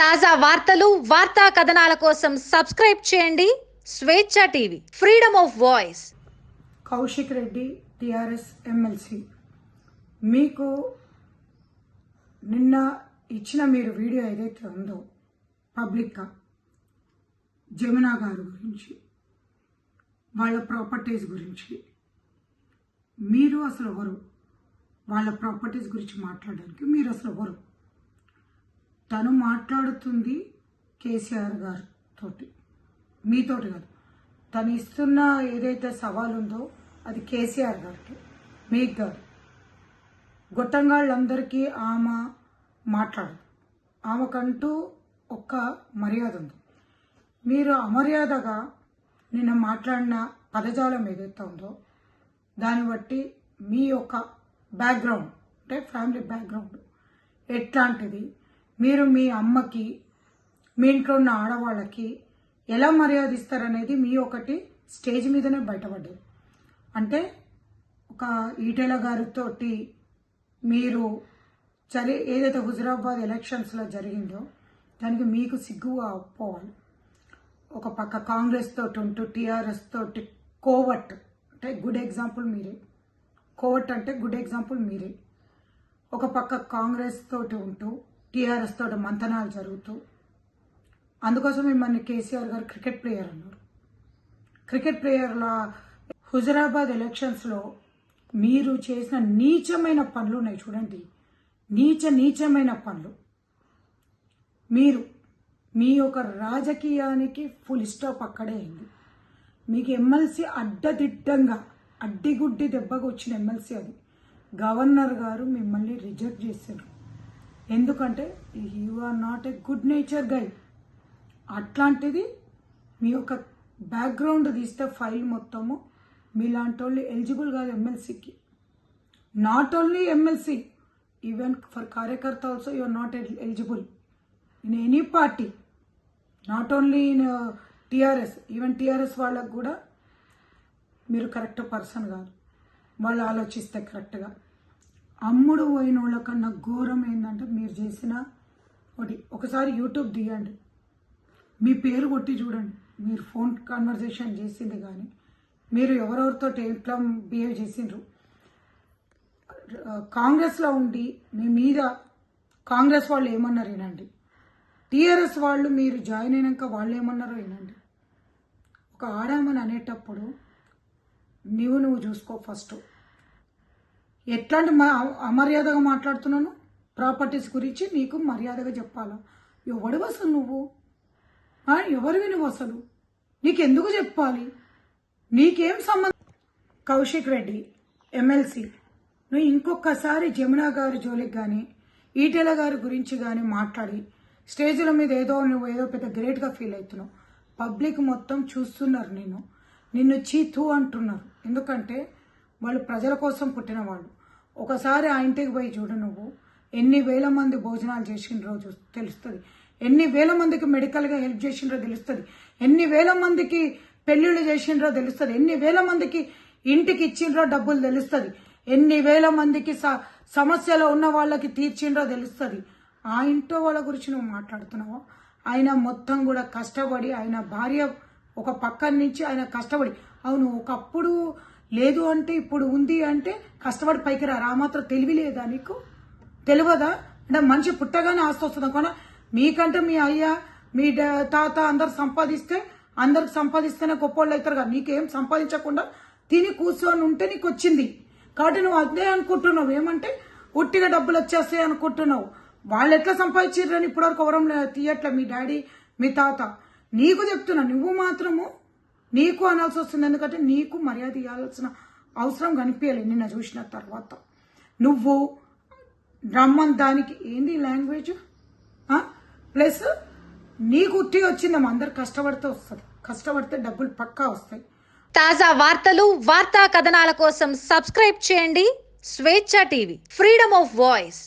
తాజా వార్తలు వార్తా కథనాల కోసం సబ్స్క్రైబ్ చేయండి Swechha TV. Freedom of voice Kaushik Reddy TRS MLC. మీకు నిన్న ఇచ్చిన మీరు వీడియో ఏదైతే ఉందో పబ్లిక్గా జమునా గారి గురించి వాళ్ళ ప్రాపర్టీస్ గురించి మీరు అసలు ఎవరు? వాళ్ళ ప్రాపర్టీస్ గురించి మాట్లాడడానికి మీరు అసలు ఎవరు? తను మాట్లాడుతుంది కేసీఆర్ గారితోటి మీతోటి కాదు. తను ఇస్తున్న ఏదైతే సవాల్ ఉందో అది కేసీఆర్ గారికి మీకు కాదు. గొట్టంగాళ్ళందరికీ ఆమె మాట్లాడదు. ఆమెకంటూ ఒక్క మర్యాద ఉంది. మీరు అమర్యాదగా నిన్న మాట్లాడిన పదజాలం ఏదైతే ఉందో దాన్ని బట్టి మీ యొక్క బ్యాక్గ్రౌండ్ అంటే ఫ్యామిలీ బ్యాక్గ్రౌండ్ ఎట్లాంటిది? మీరు మీ అమ్మకి మీ ఇంట్లో ఉన్న ఆడవాళ్ళకి ఎలా మర్యాద ఇస్తారనేది మీ ఒకటి స్టేజ్ మీదనే బయటపడ్డది. అంటే ఒక ఈటెల గారితోటి మీరు సరే ఏదైతే హుజురాబాద్ ఎలక్షన్స్లో జరిగిందో దానికి మీకు సిగ్గు పోవాలి. ఒక పక్క కాంగ్రెస్ తోటి ఉంటూ టీఆర్ఎస్ తోటి కోవట్ అంటే గుడ్ ఎగ్జాంపుల్ మీరే. కోవట్ అంటే గుడ్ ఎగ్జాంపుల్ మీరే. ఒక పక్క కాంగ్రెస్ తోటి ఉంటూ టీఆర్ఎస్ తోటి మంతనాలు జరుగుతూ అందుకోసం మిమ్మల్ని కేసీఆర్ గారు క్రికెట్ ప్లేయర్ అన్నారు. క్రికెట్ ప్లేయర్ల హుజరాబాద్ ఎలక్షన్స్లో మీరు చేసిన నీచమైన పనులు ఉన్నాయి చూడండి. నీచ నీచమైన పనులు. మీరు మీ యొక్క రాజకీయానికి ఫుల్ స్టాప్ అక్కడే అయింది. మీకు ఎమ్మెల్సీ అడ్డదిడ్డంగా అడ్డిగుడ్డి దెబ్బకు వచ్చిన ఎమ్మెల్సీ అది. గవర్నర్ గారు మిమ్మల్ని రిజెక్ట్ చేశారు. ఎందుకంటే you are not a good nature guy అట్లాంటిది మీ యొక్క బ్యాక్గ్రౌండ్ తీస్తే ఫైల్ మొత్తము మీలాంటి వాళ్ళు ఎలిజిబుల్ కాదు ఎమ్మెల్సీకి not only MLC even for కార్యకర్త also you are not eligible in any party not only in TRS even TRS వాళ్ళకు కూడా మీరు కరెక్ట్ పర్సన్ కాదు. వాళ్ళు ఆలోచిస్తే కరెక్ట్గా అమ్ముడు పోయిన వాళ్ళకన్నా ఘోరం ఏంటంటే మీరు చేసిన ఒకటి. ఒకసారి యూట్యూబ్ తీయండి మీ పేరు కొట్టి చూడండి. మీరు ఫోన్ కన్వర్జేషన్ చేసింది కానీ మీరు ఎవరెవరితో ఎట్లా బిహేవ్ చేసిండ్రు? కాంగ్రెస్లో ఉండి మీ మీద కాంగ్రెస్ వాళ్ళు ఏమన్నారు వినండి. టీఆర్ఎస్ వాళ్ళు మీరు జాయిన్ అయినాక వాళ్ళు ఏమన్నారో వినండి. ఒక ఆడామని అనేటప్పుడు నువ్వు నువ్వు చూసుకో ఫస్ట్. ఎట్లాంటి మా అమర్యాదగా మాట్లాడుతున్నాను? ప్రాపర్టీస్ గురించి నీకు మర్యాదగా చెప్పాలా? ఎవడు అసలు నువ్వు? ఎవరు ఎవరివి నువ్వు అసలు? నీకెందుకు చెప్పాలి? నీకేం సంబంధం? కౌశిక్ రెడ్డి ఎమ్మెల్సీ. నువ్వు ఇంకొకసారి జమునా గారి జోలికి కానీ ఈటెల గారి గురించి కానీ మాట్లాడి స్టేజ్ల మీద ఏదో నువ్వు ఏదో పెద్ద గ్రేట్గా ఫీల్ అవుతున్నావు. పబ్లిక్ మొత్తం చూస్తున్నారు నిన్ను. నిన్ను చీతు అంటున్నారు. ఎందుకంటే వాళ్ళు ప్రజల కోసం పుట్టిన వాళ్ళు ఒకసారి ఆ ఇంటికి పోయి చూడు నువ్వు. ఎన్ని వేల మంది భోజనాలు చేసిన చూ తెలుస్తుంది. ఎన్ని వేల మందికి మెడికల్గా హెల్ప్ చేసిండ్రో తెలుస్తుంది. ఎన్ని వేల మందికి పెళ్ళిళ్ళు చేసిండ్రో తెలుస్తుంది. ఎన్ని వేల మందికి ఇంటికి ఇచ్చిండ్రో డబ్బులు తెలుస్తుంది. ఎన్ని వేల మందికి స- సమస్యలో ఉన్న వాళ్ళకి తీర్చిండ్రో తెలుస్తుంది. ఆ ఇంట్లో వాళ్ళ గురించి నువ్వు మాట్లాడుతున్నావు? ఆయన మొత్తం కూడా కష్టపడి ఆయన భార్య ఒక పక్కన నుంచి ఆయన కష్టపడి. అవును ఒకప్పుడు లేదు అంటే ఇప్పుడు ఉంది అంటే కష్టపడి పైకి రా. ఆ మాత్రం తెలివి లేదా నీకు? తెలియదా? అంటే మనిషి పుట్టగానే ఆస్తి వస్తుంది అనుకోనా? మీకంటే మీ అయ్య మీ తాత అందరు సంపాదిస్తే అందరికి సంపాదిస్తేనే గొప్పోళ్ళు అవుతారు కదా. నీకేం సంపాదించకుండా తిని కూర్చొని ఉంటే నీకు వచ్చింది. కాబట్టి నువ్వు అదే అనుకుంటున్నావు. ఏమంటే ఉట్టిగా డబ్బులు వచ్చేస్తాయి అనుకుంటున్నావు. వాళ్ళు ఎట్లా సంపాదించారని ఇప్పటివరకు ఎవరం తీయట్లే మీ డాడీ మీ తాత. నీకు చెప్తున్నా నువ్వు మాత్రము నీకు అనాల్సి వస్తుంది ఎందుకంటే నీకు మర్యాద ఇవ్వాల్సిన అవసరం కనిపించాలి నిన్న చూసిన తర్వాత. నువ్వు రమ్మని దానికి ఏంది లాంగ్వేజ్ ప్లస్ నీకు ఉట్టి వచ్చిందమ్మా అందరు కష్టపడితే వస్తుంది. కష్టపడితే డబ్బులు పక్కా వస్తాయి. తాజా వార్తలు వార్తా కథనాల కోసం సబ్స్క్రైబ్ చేయండి. స్వేచ్ఛ టీవీ ఫ్రీడమ్ ఆఫ్ వాయిస్